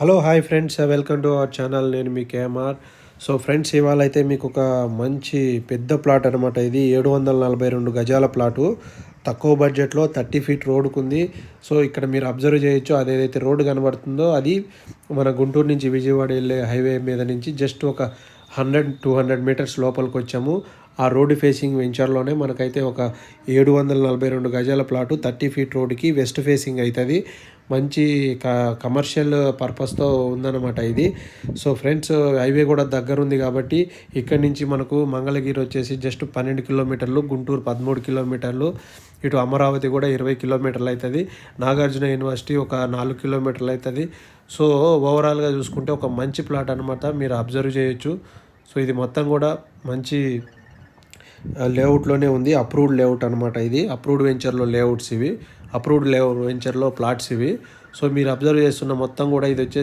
Hello hi friends welcome to our channel నేను మీ KMR so friends ఇవాళ అయితే మీకు ఒక మంచి పెద్ద ప్లాట్ అనమాట ఇది. ఏడు వందల నలభై రెండు గజాల ప్లాటు తక్కువ బడ్జెట్లో థర్టీ ఫీట్ రోడ్డుకుంది. సో ఇక్కడ మీరు అబ్జర్వ్ చేయొచ్చు అదేదైతే రోడ్డు కనబడుతుందో అది మన గుంటూరు నుంచి విజయవాడ వెళ్ళే హైవే మీద నుంచి జస్ట్ ఒక హండ్రెడ్ టూ హండ్రెడ్ మీటర్స్ లోపలికి వచ్చాము. ఆ రోడ్డు ఫేసింగ్ వెంచర్లోనే మనకైతే ఒక ఏడు వందల నలభై రెండు గజాల ప్లాటు థర్టీ ఫీట్ రోడ్డుకి వెస్ట్ ఫేసింగ్ అవుతుంది. మంచి క కమర్షియల్ పర్పస్తో ఉందన్నమాట ఇది. సో ఫ్రెండ్స్ హైవే కూడా దగ్గర ఉంది కాబట్టి ఇక్కడి నుంచి మనకు మంగళగిరి వచ్చేసి జస్ట్ పన్నెండు కిలోమీటర్లు గుంటూరు పదమూడు కిలోమీటర్లు ఇటు అమరావతి కూడా ఇరవై కిలోమీటర్లు అవుతుంది నాగార్జున యూనివర్సిటీ ఒక నాలుగు కిలోమీటర్లు అవుతుంది సో ఓవరాల్గా చూసుకుంటే ఒక మంచి ప్లాట్ అనమాట మీరు అబ్జర్వ్ చేయొచ్చు. సో ఇది మొత్తం కూడా మంచి లేఅవుట్లోనే ఉంది. అప్రూవ్డ్ లేఅవుట్ అనమాట ఇది. అప్రూవ్డ్ వెంచర్లో లేఅవుట్స్ ఇవి. అప్రూవ్డ్ లేఅవుట్ వెంచర్లో ప్లాట్స్ ఇవి. సో మీరు అబ్జర్వ్ చేస్తున్న మొత్తం కూడా ఇది వచ్చేసి